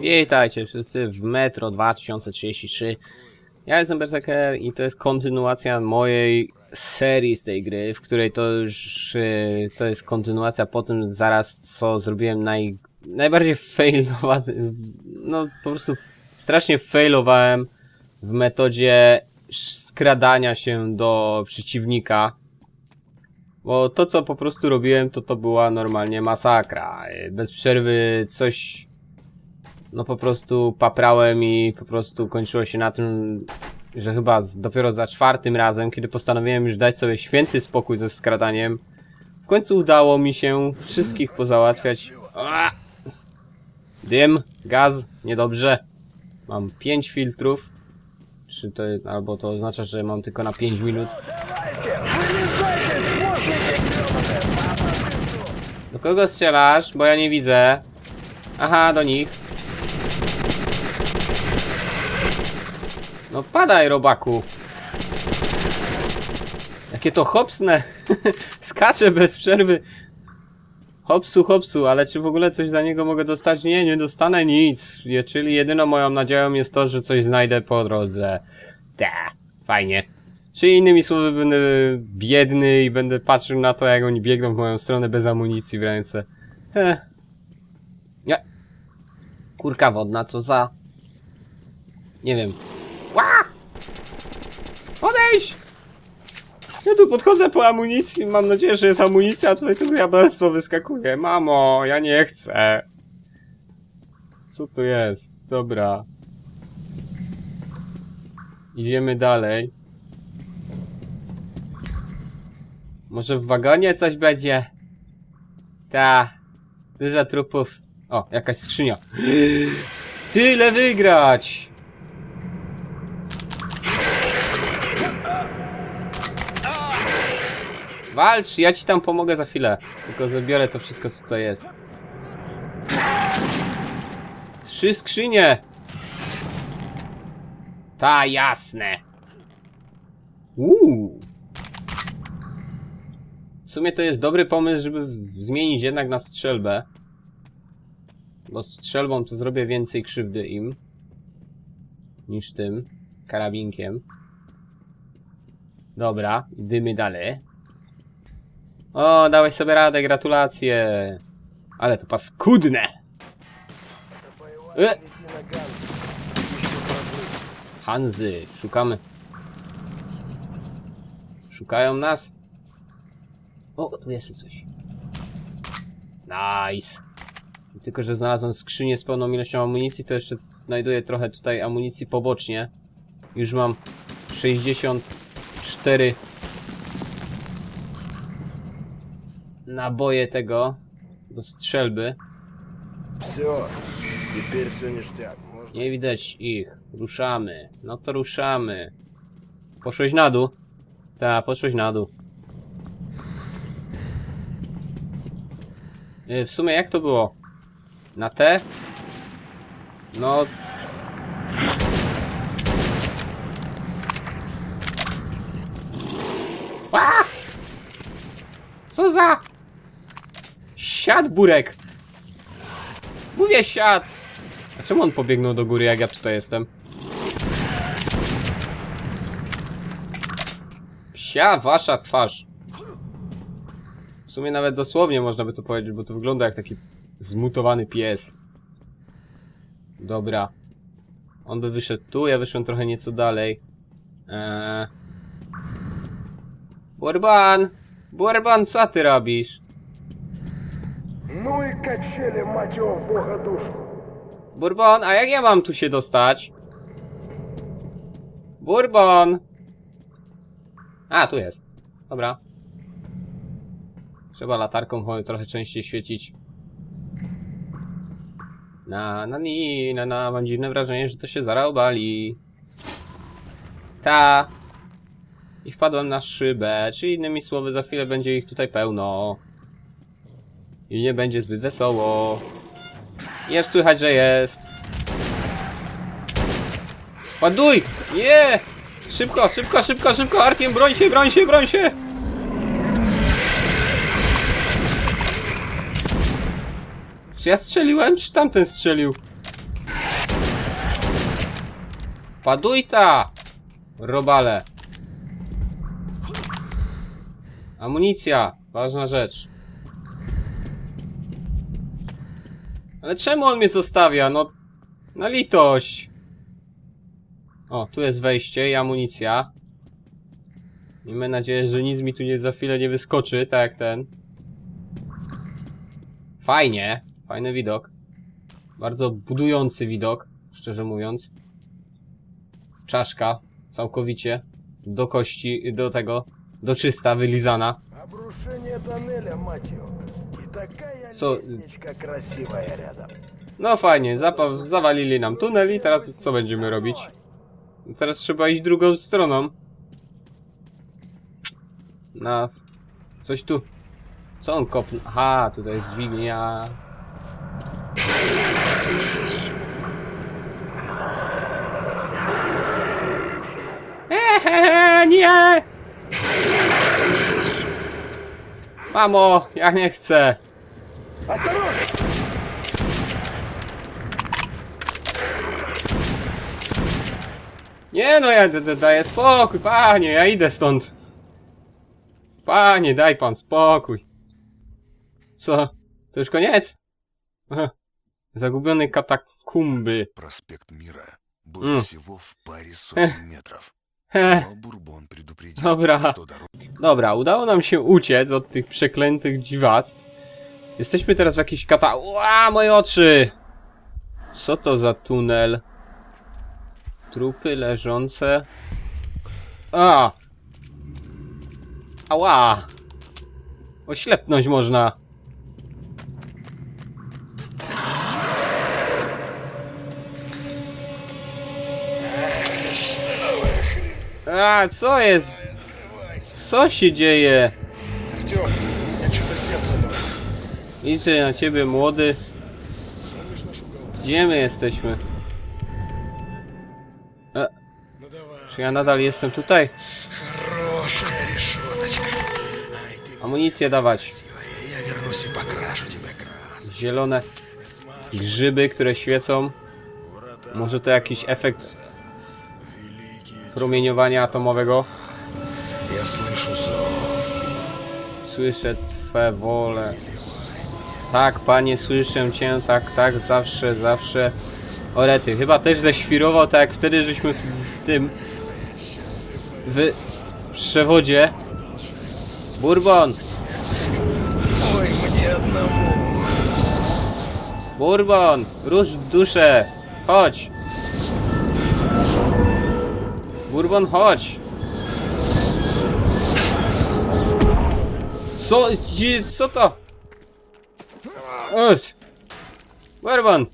Witajcie wszyscy w Metro 2033. Ja jestem Berserker i to jest kontynuacja mojej serii z tej gry, w której to już yy, to jest kontynuacja po tym zaraz co zrobiłem naj, najbardziej failowany, no po prostu strasznie failowałem w metodzie skradania się do przeciwnika. Bo to, co po prostu robiłem, to to była normalnie masakra. Bez przerwy coś no po prostu paprałem i po prostu kończyło się na tym, że chyba z, dopiero za czwartym razem, kiedy postanowiłem już dać sobie święty spokój ze skradaniem, w końcu udało mi się wszystkich pozałatwiać. A! Dym, gaz, niedobrze. Mam 5 filtrów. Czy to, albo to oznacza, że mam tylko na 5 minut. Do kogo strzelasz? Bo ja nie widzę. Aha, do nich. No padaj, robaku. Jakie to hopsne. Skacze bez przerwy. Hopsu, hopsu, ale czy w ogóle coś za niego mogę dostać? Nie, nie dostanę nic. Czyli jedyną moją nadzieją jest to, że coś znajdę po drodze. Ta, fajnie. Czy innymi słowy będę biedny i będę patrzył na to, jak oni biegną w moją stronę bez amunicji w ręce. Heh. Nie. Kurka wodna, co za... Nie wiem. Odejdź! Ja tu podchodzę po amunicji, mam nadzieję, że jest amunicja, a tutaj tylko diabelstwo wyskakuje. Mamo, ja nie chcę. Co tu jest? Dobra. Idziemy dalej. Może w wagonie coś będzie? Ta. Dużo trupów. O, jakaś skrzynia. Tyle wygrać! Walcz, ja ci tam pomogę za chwilę. Tylko zabiorę to wszystko, co tutaj jest. Trzy skrzynie! Ta, jasne. Uuu. W sumie to jest dobry pomysł, żeby zmienić jednak na strzelbę. Bo strzelbą to zrobię więcej krzywdy im. Niż tym. Karabinkiem. Dobra, dymy dalej. O, dałeś sobie radę, gratulacje. Ale to paskudne. E! Hanzy, szukamy. Szukają nas. O, tu jest coś. Nice. Tylko, że znalazłem skrzynię z pełną ilością amunicji, to jeszcze znajduję trochę tutaj amunicji pobocznie. Już mam 64 naboje tego do strzelby. Все, теперь все ништяк. Можно... Nie widać ich. Ruszamy. No to ruszamy. Poszłeś na dół? Tak, poszłeś na dół. Yy, W sumie jak to było? Na T? No... c- A! Co za... Siad burek! Mówię siad! A czemu on pobiegnął do góry, jak ja tutaj jestem? Psia wasza twarz. W sumie nawet dosłownie można by to powiedzieć, bo to wygląda jak taki zmutowany pies. Dobra. On by wyszedł tu, ja wyszłem trochę nieco dalej. Eee... Burban! Burban, co ty robisz? No i kaciele macie o Boga dusz. A jak ja mam tu się dostać? Bourbon! A, tu jest. Dobra. Trzeba latarką choć trochę częściej świecić. Na, na, ni, na, na, mam dziwne wrażenie, że to się zarobali. Ta. I wpadłem na szybę, czyli innymi słowy za chwilę będzie ich tutaj pełno. I nie będzie zbyt wesoło. Jest słychać, że jest. Ładuj! Nie! Szybko, szybko, szybko, szybko! Arkiem, broń się, broń się, broń się! Czy ja strzeliłem, czy tamten strzelił? Paduj ta! Robale. Amunicja. Ważna rzecz. Ale czemu on mnie zostawia? No, na litość. O, tu jest wejście i amunicja. Miejmy nadzieję, że nic mi tu nie za chwilę nie wyskoczy, tak jak ten. Fajnie. Fajny widok. Bardzo budujący widok, szczerze mówiąc. Czaszka, całkowicie. Do kości, do tego, do czysta, wylizana. Обрушение тоннеля, мать его. So... No fajnie, zawalili nam tunel i teraz co będziemy robić? Teraz trzeba iść drugą stroną. Nas. Coś tu. Co on kopnął? Aha, tutaj jest dźwignia. Mamo, ja nie chcę. Осторожно! Nie no, ja d- d- daję spokój, panie, ja idę stąd. Panie, daj pan spokój. Co? To już koniec? Aha. Zagubiony katakumby. Проспект Мира был М. всего в паре сотен метров. Heh. Но Бурбон предупредил, Dobra. что дорога Dobra, udało nam się uciec od tych przeklętych dziwactw. Jesteśmy teraz w jakiejś kata... Ła, moje oczy! Co to za tunel? Trupy leżące... A! Ała! Oślepnąć można. A, co jest? Co się dzieje? Артем, у меня что-то сердце ноет. Liczę na ciebie, młody. Помнишь наш уговор? Gdzie my jesteśmy? E, Ну давай. czy ja nadal jestem tutaj? Хорошая решеточка. Ай, ты Amunicję dawać. красивая. Я вернусь и покрашу тебя красным. Zielone Смажу grzyby, które świecą. врата. Może to jakiś efekt Великие. promieniowania atomowego. Słyszę Twe wolę. Tak, panie, słyszę cię, tak, tak, zawsze, zawsze. Orety, chyba też zaświrował tak jak wtedy, żeśmy w, w tym. w przewodzie. Bourbon! Bourbon! Róż duszę! Chodź! Burbon, chodź! Co? Ci, co to? Chodź! Burbon!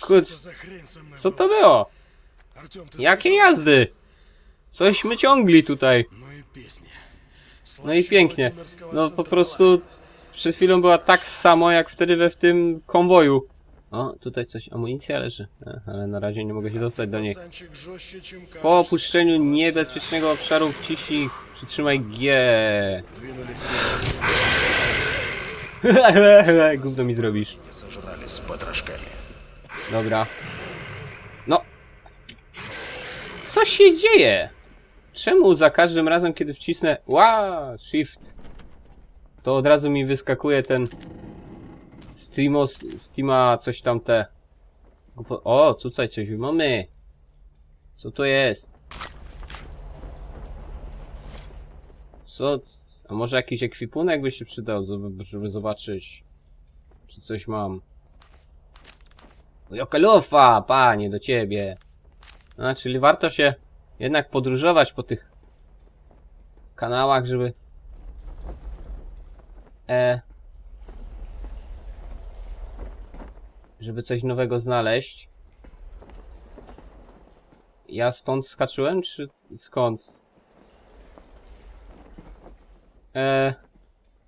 Kurcz, co to było? Jakie jazdy? Cośmy ciągli tutaj. No i pięknie. No po prostu przed chwilą była tak samo jak wtedy we w tym konwoju. O, tutaj coś, amunicja leży. E, ale na razie nie mogę się dostać do niej. Po opuszczeniu niebezpiecznego obszaru wciśnij, przytrzymaj G. Gówno mi zrobisz. Dobra. No. Co się dzieje? Czemu za każdym razem, kiedy wcisnę... Ła, wow, shift. To od razu mi wyskakuje ten Steamos, Steama coś tam te. O, tutaj coś mamy. Co to jest? Co? A może jakiś ekwipunek by się przydał, żeby- zobaczyć, czy coś mam. Jaka panie, do ciebie. A, czyli warto się jednak podróżować po tych kanałach, żeby... E... Żeby coś nowego znaleźć. Ja stąd skaczyłem, czy skąd? E...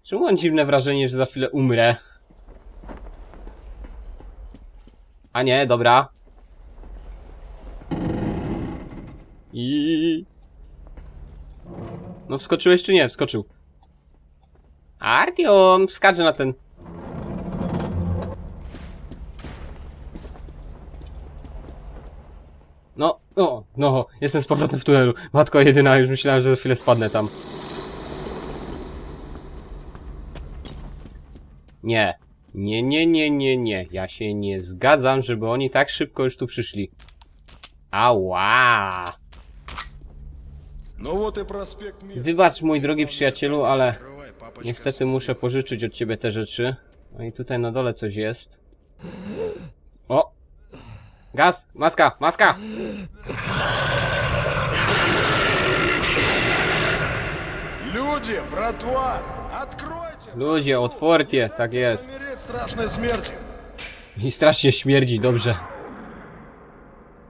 Czemu mam dziwne wrażenie, że za chwilę umrę? A nie, dobra. I. No wskoczyłeś czy nie? Wskoczył. Artiom, wskacze na ten. No, no, no, jestem z powrotem w tunelu. Matko jedyna, już myślałem, że za chwilę spadnę tam. Nie. Nie, nie, nie, nie, nie. Ja się nie zgadzam, żeby oni tak szybko już tu przyszli. Ała! Wybacz, mój drogi przyjacielu, ale niestety muszę pożyczyć od ciebie te rzeczy. No i tutaj na dole coś jest. O! Gaz! Maska! Maska! Люди, братва, откройте! Ludzie, otworcie! Tak jest. Умереть страшной смертью. I strasznie śmierdzi, dobrze.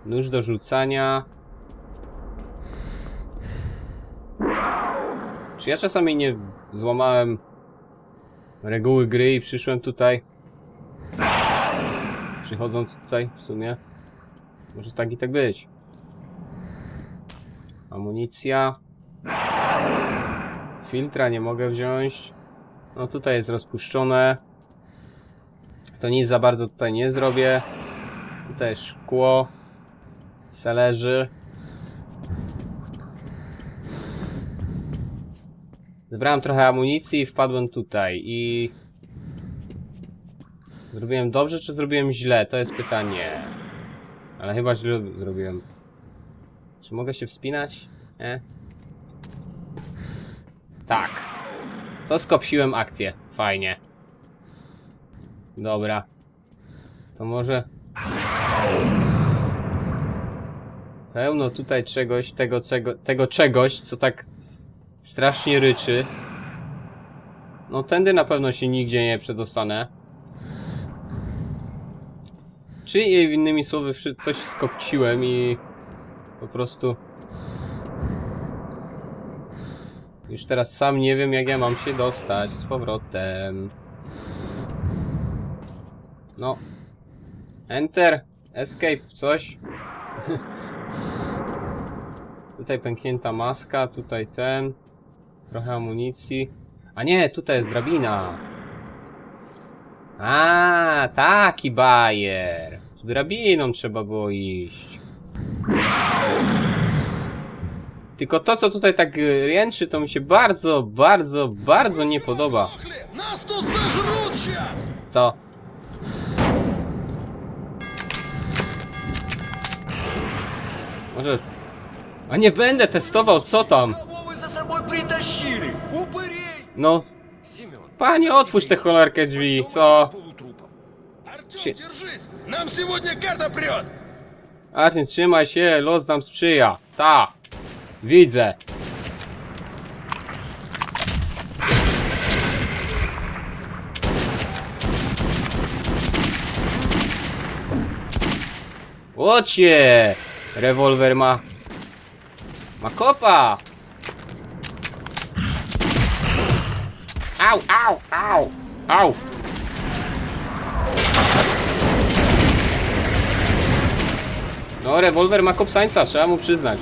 Nóż do rzucania. Czy ja czasami nie złamałem reguły gry i przyszłem tutaj? Przychodząc tutaj w sumie? Może tak i tak być. Amunicja. Filtra nie mogę wziąć. No tutaj jest rozpuszczone. To nic za bardzo tutaj nie zrobię. Tutaj szkło. Se leży. Zebrałem trochę amunicji i wpadłem tutaj i... Zrobiłem dobrze, czy zrobiłem źle? To jest pytanie. Ale chyba źle zrobiłem. Czy mogę się wspinać? Nie? Tak. To skopsiłem akcję. Fajnie. Dobra. To może... Pełno tutaj czegoś, tego, czego, tego czegoś, co tak strasznie ryczy. No tędy na pewno się nigdzie nie przedostanę. Czy innymi słowy coś skopciłem i po prostu... Już teraz sam nie wiem jak ja mam się dostać z powrotem. No. Enter. Escape. Coś. tutaj pęknięta maska. Tutaj ten. Trochę amunicji. A nie, tutaj jest drabina. A, taki bajer. Drabiną trzeba było iść. Tylko to, co tutaj tak y, ręczy, to mi się bardzo, bardzo, bardzo nie podoba. Co? Może... A nie będę testował, co tam? No... Panie, otwórz te cholerkę drzwi, co? полутрупом. Артем, Че- держись! Нам сегодня карта прет! Artin, trzymaj się, los nam sprzyja. Ta. Widzę. Łocie! Rewolwer ma... Ma kopa! Au, au, au! Au! No, rewolwer ma kopsańca, trzeba mu przyznać.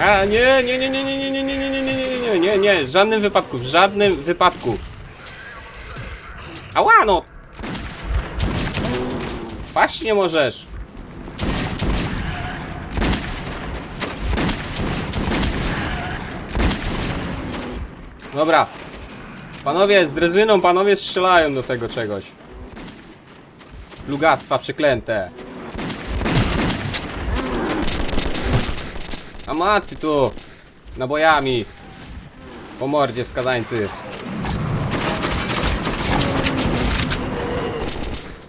A, nie, nie, nie, nie, nie, nie, nie, nie, nie, nie, nie, nie, nie, nie, nie, w żadnym wypadku, w żadnym wypadku. Ała, no! Paść nie możesz. Dobra. Panowie, z drezyną panowie strzelają do tego czegoś. Plugastwa przeklęte. A maty tu! Nabojami! Po mordzie skazańcy!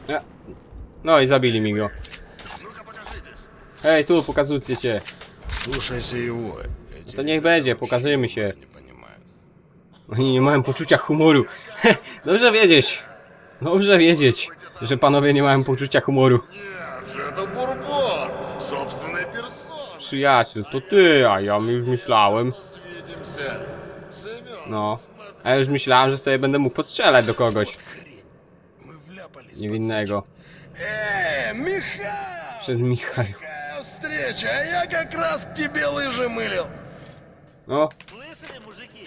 E, No i zabili mi go. Hej, tu, pokazujcie się. Слушайся его. Эти To niech będzie, pokazujemy się. не понимают. Oni nie mają poczucia humoru. Dobrze wiedzieć. Dobrze wiedzieć, że panowie nie mają poczucia humoru. Нет же, это Бурбон, собственной персоной. Przyjaciel, to ty, a ja już myślałem. Свидимся. Семен, No. A ja już myślałem, że sobie będę mógł postrzelać do kogoś Мы вляпались. niewinnego. Эй, Михаил! Przed Michał. Какая встреча, а я как раз к тебе лыжи мылил. No.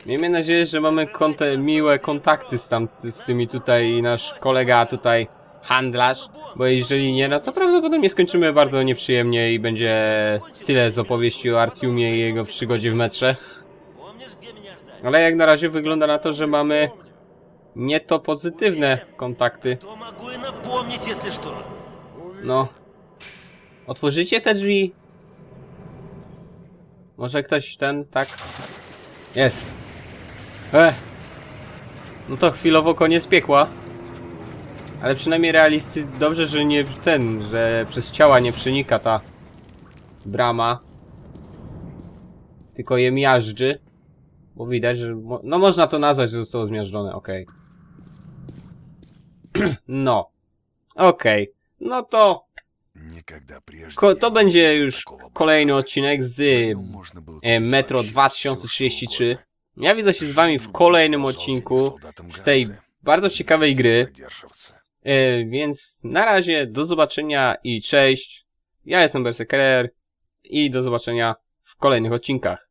Miejmy nadzieję, że mamy konte, miłe kontakty z, tam, z tymi tutaj i nasz kolega tutaj handlarz, bo jeżeli nie, no to prawdopodobnie skończymy bardzo nieprzyjemnie i będzie tyle z opowieści o Artiumie i jego przygodzie w metrze. Ale jak na razie wygląda na to, że mamy nie to pozytywne kontakty. No. Otworzycie te drzwi? Może ktoś ten, tak? Jest. Ech. No to chwilowo koniec piekła. Ale przynajmniej realisty... Dobrze, że nie ten, że przez ciała nie przenika ta brama. Tylko je miażdży. Bo widać, że... Mo no można to nazwać, że zostało zmiażdżone, okej. Okay. no. Okej. Okay. No to... Ko to będzie już kolejny odcinek z e, Metro 2033. Ja widzę się z wami w kolejnym odcinku z tej bardzo ciekawej gry. E, więc na razie do zobaczenia i cześć. Ja jestem Berserker i do zobaczenia w kolejnych odcinkach.